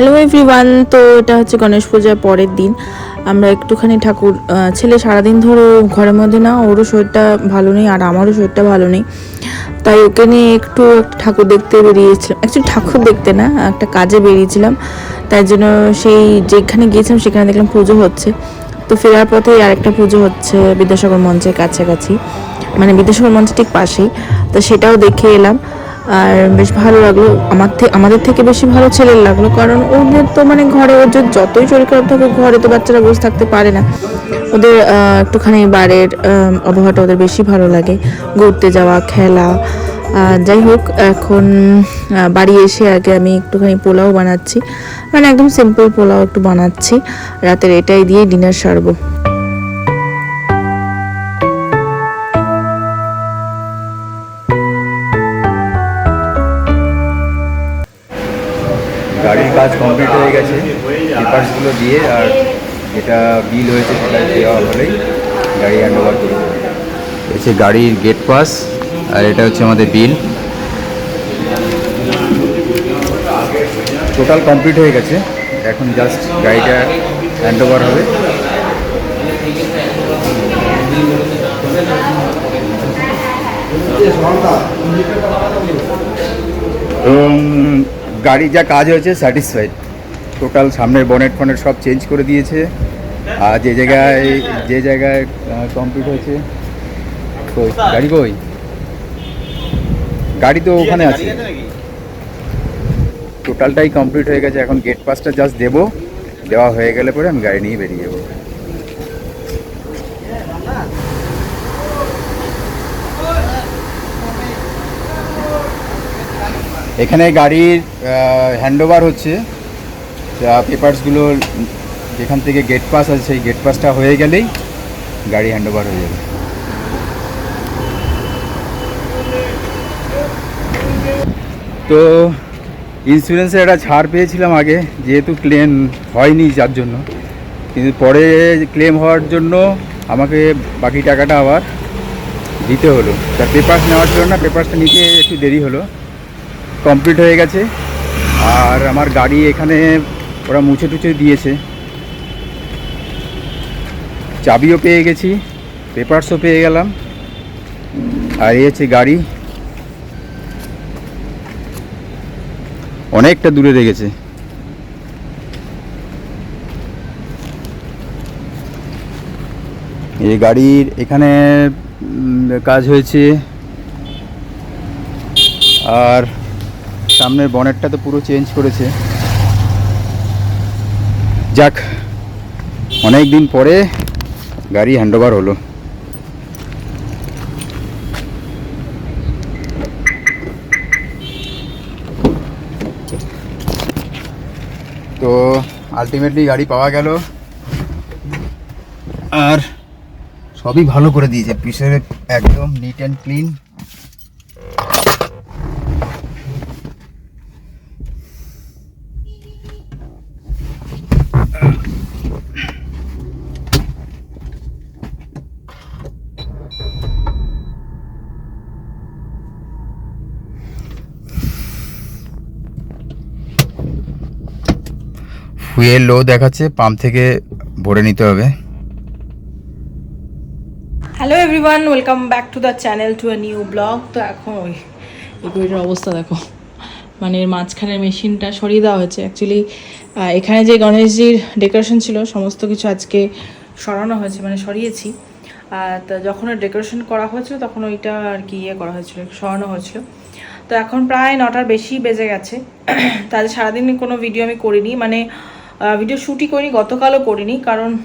Hello everyone তো এটা হচ্ছে গণেশ পূজার পরের দিন। আমরা একটুখানি ঠাকুর ছেলে সারাদিন ধরে ঘরের মধ্যে না, ওরও শরীরটা ভালো নেই আর আমারও শরীরটা ভালো নেই। তাই ওকে নিয়ে একটু ঠাকুর দেখতে বেরিয়েছিলাম। অ্যাকচুয়ালি ঠাকুর দেখতে না, একটা কাজে বেরিয়েছিলাম। তাই জন্য সেই যেখানে গিয়েছিলাম, সেখানে দেখলাম পুজো হচ্ছে। তো ফেরার পথে আরেকটা পুজো হচ্ছে বিদ্যাসাগর মঞ্চের কাছাকাছি। মানে বিদ্যাসাগর মঞ্চের ঠিক পাশেই। তো সেটাও দেখে এলাম। আর বেশ ভালো লাগল। আমার থেকে আমাদের থেকে বেশি ভালো ছেলের লাগল। কারণ ওদের তো মানে ঘরে ওদের যতই শরীর খারাপ থাকুক ঘরে তো বাচ্চারা বসে থাকতে পারে না। ওদের একটুখানি আহ, আবহাওয়াটা ওদের বেশি ভালো লাগে। ঘুরতে যাওয়া খেলা যাই হোক এখন বাড়ি এসে আগে আমি একটুখানি পোলাও বানাচ্ছি। মানে একদম সিম্পল পোলাও একটু বানাচ্ছি। রাতের এটাই দিয়ে ডিনার সারবো। গাড়ির কাজ কমপ্লিট হয়ে গেছে। পেপারসগুলো দিয়ে আর যেটা বিল হয়েছে সেটা দেওয়া হলেই গাড়ি হ্যান্ড ওভার করে। হচ্ছে গাড়ির গেট পাস আর এটা হচ্ছে আমাদের বিল টোটাল কমপ্লিট হয়ে গেছে। এখন জাস্ট গাড়িটা হ্যান্ড ওভার হবে এবং গাড়ি যা কাজ হয়েছে স্যাটিসফাইড টোটাল সামনের বনেট ফনেট সব চেঞ্জ করে দিয়েছে। আর যে জায়গায় যে জায়গায় কমপ্লিট হয়েছে গাড়ি কই? গাড়ি তো ওখানে আছে। টোটালটাই কমপ্লিট হয়ে গেছে। এখন গেট পাসটা জাস্ট দেবো। দেওয়া হয়ে গেলে পরে আমি গাড়ি নিয়ে বেরিয়ে যাব। এখানে গাড়ির হ্যান্ডওভার হচ্ছে। পেপারসগুলো যেখান থেকে গেট পাস আছে, সেই গেট পাসটা হয়ে গেলেই গাড়ি হ্যান্ডওভার হয়ে যাবে। তো ইন্স্যুরেন্সের একটা ছাড় পেয়েছিলাম আগে, যেহেতু ক্লেম হয়নি যার জন্য। কিন্তু পরে ক্লেম হওয়ার জন্য আমাকে বাকি টাকাটা আবার দিতে হলো। তা পেপার্স নেওয়ার জন্য পেপার্সটা নিতে একটু দেরি হলো। কমপ্লিট হয়ে গেছে। আর আমার গাড়ি এখানে ওরা মুছে টুছে দিয়েছে। চাবিও পেয়ে গেছি পেপারসও পেয়ে গেলাম। আর এই গাড়ি। অনেকটা দূরে রেখেছে এই গাড়ির এখানে কাজ হয়েছে। আর সামনের বনেটটা তো পুরো চেঞ্জ করেছে। যাক অনেক দিন পরে গাড়ি হ্যান্ডওভার হলো। তো আলটিমেটলি গাড়ি পাওয়া গেল। আর সবই ভালো করে দিয়েছে। পিছনে একদম neat and clean fuel low দেখাচ্ছে পাম্প থেকে ভরে নিতে হবে। Hello everyone welcome back to the channel to a new blog তো এখন ওই ঘড়িটার অবস্থা দেখো। মানে মাঝখানের মেশিনটা সরিয়ে দেওয়া হয়েছে। অ্যাকচুয়ালি এখানে যে গণেশজির ডেকোরেশন ছিল, সমস্ত কিছু আজকে সরানো হয়েছে মানে সরিয়েছি। তা যখন ডেকোরেশন করা হয়েছিল, তখন ওইটা আর কি ইয়ে করা হয়েছিল, সরানো হয়েছিল। তো এখন প্রায় নটার বেশি বেজে গেছে। তাহলে সারাদিন কোনো ভিডিও আমি করিনি। মানে ভিডিও শ্যুটই করিনি, গতকালও করিনি, কারণ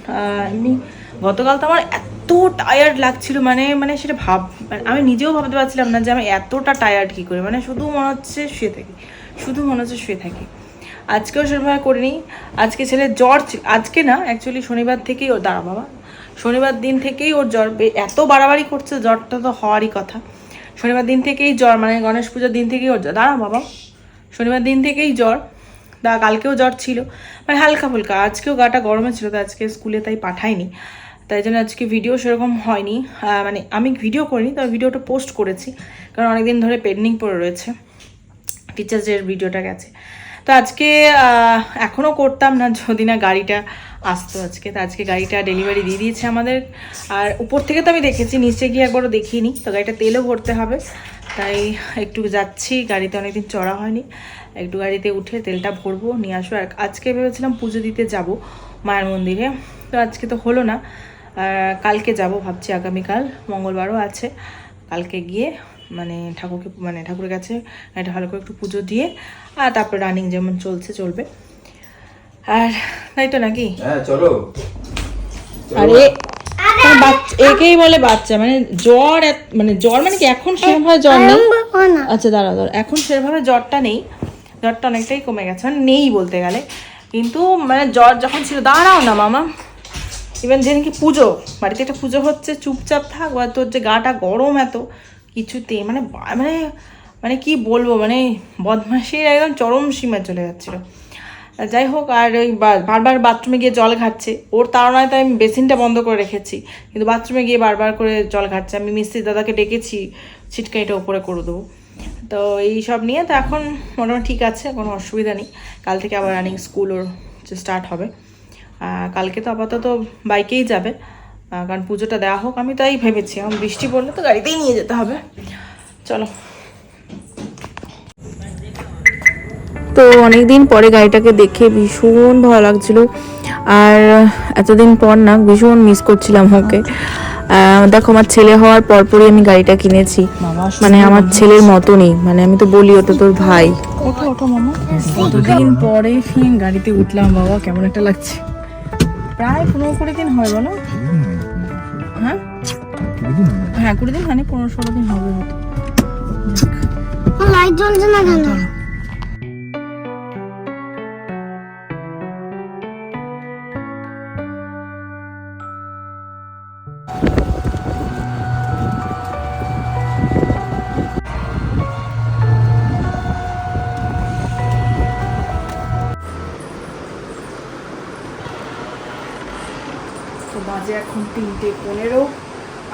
এমনি গতকাল তো আমার এত টায়ার্ড লাগছিল মানে মানে সেটা ভাব মানে আমি নিজেও ভাবতে পারছিলাম না যে আমি এতটা টায়ার্ড কী করে মানে শুধু মনে হচ্ছে শুয়ে থাকি, শুধু মনে হচ্ছে শুয়ে থাকি। আজকেও সেরকমভাবে করিনি, আজকে ছেলের জ্বর ছিল- আজকে না অ্যাকচুয়ালি শনিবার থেকেই ওর, দাঁড়া বাবা, শনিবার দিন থেকেই ওর জ্বর এত বাড়াবাড়ি করছে, জ্বরটা তো হওয়ারই কথা। শনিবার দিন থেকেই জ্বর মানে গণেশ পুজোর দিন থেকেই ওর জ্বর, দাঁড়া বাবা, শনিবার দিন থেকেই জ্বর কালকেও জ্বর ছিল। মানে হালকা ফুলকা। আজকেও গাটা গরমে ছিল, তো আজকে স্কুলে তাই পাঠায়নি তাই জন্য আজকে ভিডিও সেরকম হয়নি। মানে আমি ভিডিও করিনি, তবে ভিডিওটা পোস্ট করেছি। কারণ অনেকদিন ধরে পেন্ডিং পড়ে রয়েছে। টিচার্সের ভিডিওটা গেছে। তো আজকে এখনও করতাম না, যদি না গাড়িটা আসতো আজকে। তো আজকে গাড়িটা ডেলিভারি দিয়ে দিয়েছে আমাদের। আর উপর থেকে তো আমি দেখেছি, নিচে গিয়ে একবারও দেখিনি। তো গাড়িটা তেলও ভরতে হবে। তাই একটু যাচ্ছি, গাড়িতে অনেকদিন চড়া হয়নি। একটু গাড়িতে উঠে তেলটা ভরবো, নিয়ে আসব। আর আজকে ভেবেছিলাম পুজো দিতে যাব মায়ের মন্দিরে। তো আজকে তো হলো না। কালকে যাব ভাবছি, আগামীকাল, মঙ্গলবারও আছে। কালকে গিয়ে মানে ঠাকুরকে মানে ঠাকুরের কাছে এটা ভালো করে একটু পুজো দিয়ে আর তারপর রানিং যেমন চলছে চলবে। আর তাই তো নাকি? হ্যাঁ চলো। আর একেই বলে বাচ্চা মানে জ্বর মানে জ্বর মানে কি এখন সেরকমভাবে জ্বর নেই? আচ্ছা দাঁড়া দাঁড়া এখন সেরকমভাবে জ্বরটা নেই। জ্বরটা অনেকটাই কমে গেছে মানে নেই বলতে গেলে। কিন্তু মানে জ্বর যখন ছিল দাঁড়াও না মামা। ইভেন যেদিনকে পুজো বাড়িতে একটা পুজো হচ্ছে চুপচাপ থাক বা তোর যে গাটা গরম এত কিছুতে মানে মানে মানে কি বলব মানে বদমাসির একদম চরম সীমায় চলে যাচ্ছিল। যাই হোক, আর ওই বারবার বাথরুমে গিয়ে জল ঘাটছে ওর তাড়নায় তো আমি বেসিনটা বন্ধ করে রেখেছি। কিন্তু বাথরুমে গিয়ে বারবার করে জল ঘাটছে আমি মিস্ত্রি দাদাকে ডেকেছি ছিটকাইটা ওপরে করে দেবো। তো এই সব নিয়ে তো এখন মোটামুটি ঠিক আছে, কোনো অসুবিধা নেই। কাল থেকে আবার রানিং স্কুল ওর স্টার্ট হবে। কালকে তো আপাতত বাইকেই যাবে। কারণ পুজোটা দেওয়া হোক আমি তাই ভেবেছি। এখন বৃষ্টি পড়লে তো গাড়িতেই নিয়ে যেতে হবে। চলো। তো অনেক দিন পরে গাড়িটাকে দেখে ভীষণ ভালো লাগছিল। আর এতদিন পর না ভীষণ মিস করছিলাম ওকে। দেখো আমার ছেলে হওয়ার পরপরই আমি গাড়িটা কিনেছি। মানে আমার ছেলের মতনই মানে আমি তো বলি ওটা তোর ভাই। ওঠো ওঠো মামা। কতদিন পরে গাড়িতে উঠলাম বাবা কেমন একটা লাগছে। প্রায় পনেরো কুড়ি দিন হয় বলো? হ্যাঁ? হ্যাঁ কুড়ি দিন মানে পনেরো ষোলো দিন হবে। হয়তো লাইট জ্বলছে না কেন?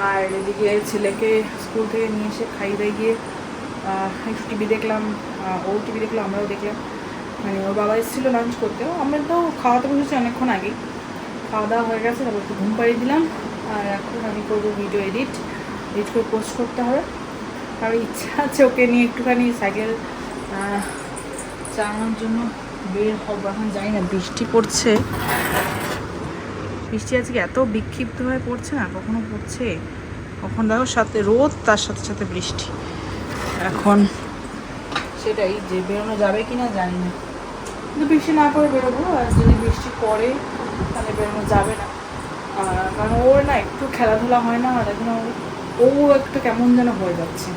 আর এদিকে ছেলেকে স্কুল থেকে নিয়ে এসে খাইয়ে দিয়ে গিয়ে টিভি দেখলাম ও টিভি দেখল, আমরাও দেখলাম। মানে ওর বাবা এসেছিল লাঞ্চ করতে। আমরা তো খাওয়াতে বসেছি অনেকক্ষণ আগে খাওয়া দাওয়া হয়ে গেছে, তারপর একটু ঘুম পাড়িয়ে দিলাম। আর এখন আমি করব ভিডিও এডিট এডিট করে পোস্ট করতে হবে। আর ইচ্ছা আছে ওকে নিয়ে একটুখানি সাইকেল চালানোর জন্য বের হব। এখন জানি না বৃষ্টি পড়ছে। বৃষ্টি আজকে এত বিক্ষিপ্ত হয়ে পড়ছে না, কখনো পড়ছে। কখন দেখো সাথে রোদ, তার সাথে সাথে বৃষ্টি। এখন সেটাই যে বেরোনো যাবে কি না জানি না। কিন্তু বৃষ্টি না করে বেরোবো, আর যদি বৃষ্টি পড়ে, তাহলে বেরোনো যাবে না। কারণ ওর না একটু খেলাধুলা হয় না, আর এখন ও- একটু কেমন যেন হয়ে যাচ্ছে।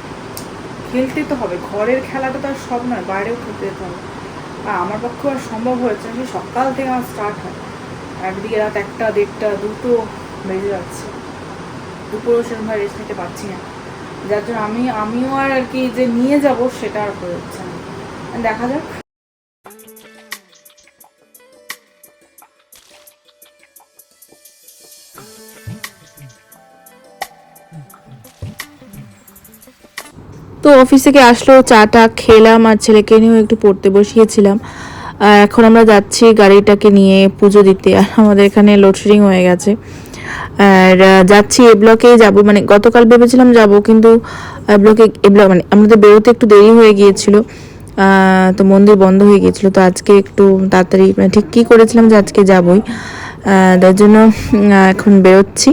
খেলতে তো হবে, ঘরের খেলাটা তো আর সব নয়, বাইরেও খেলতে যেতে হবে। আর আমার পক্ষে আর সম্ভব হয়েছে সকাল থেকে আমার স্টার্ট হয়। একদিকে রাত একটা, দেড়টা, দুটো বেজে যাচ্ছে। দুপুরও সেরকমভাবে রেস্ট নিতে পারছি না। যার জন্য আমি, আমিও আর আর কি যে নিয়ে যাব সেটা আর হয়ে যাচ্ছে না। দেখা যাক। তো অফিস থেকে আসলো চাটা খেলাম আর ছেলেকে নিয়েও একটু পড়তে বসিয়েছিলাম। আর এখন আমরা যাচ্ছি গাড়িটাকে নিয়ে পুজো দিতে। আর আমাদের এখানে লোডশেডিং হয়ে গেছে। আর যাচ্ছি এ ব্লকেই যাব। মানে গতকাল ভেবেছিলাম যাব, কিন্তু এ ব্লকে, এ ব্লক মানে আমাদের বেরোতে একটু দেরি হয়ে গিয়েছিল। তো মন্দির বন্ধ হয়ে গিয়েছিল। তো আজকে একটু তাড়াতাড়ি মানে ঠিক কী করেছিলাম যে আজকে যাবই। তার জন্য এখন বেরোচ্ছি।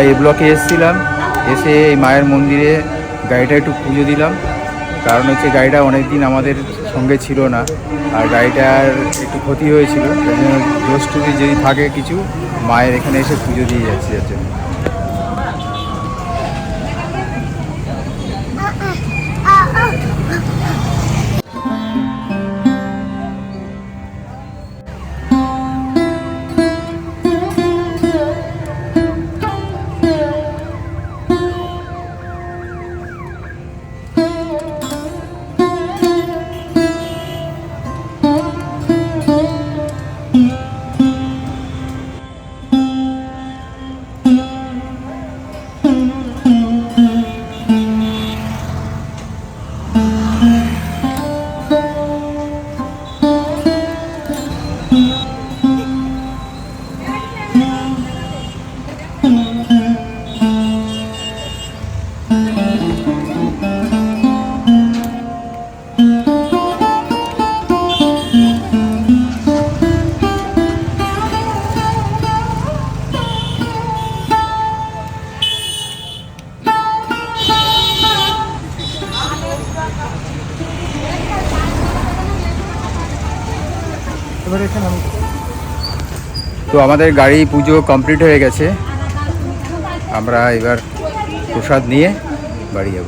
আমরা এ ব্লকে এসেছিলাম, এসে এই মায়ের মন্দিরে গাড়িটা একটু পুজো দিলাম। কারণ হচ্ছে গাড়িটা অনেক দিন আমাদের সঙ্গে ছিল না, আর গাড়িটার একটু ক্ষতি হয়েছিল। তাই দোষ যদি থাকে কিছু, মায়ের এখানে এসে পুজো দিয়ে যাচ্ছে যার জন্য তো আমাদের গাড়ি পুজো কমপ্লিট হয়ে গেছে। আমরা এবার প্রসাদ নিয়ে বাড়ি যাব।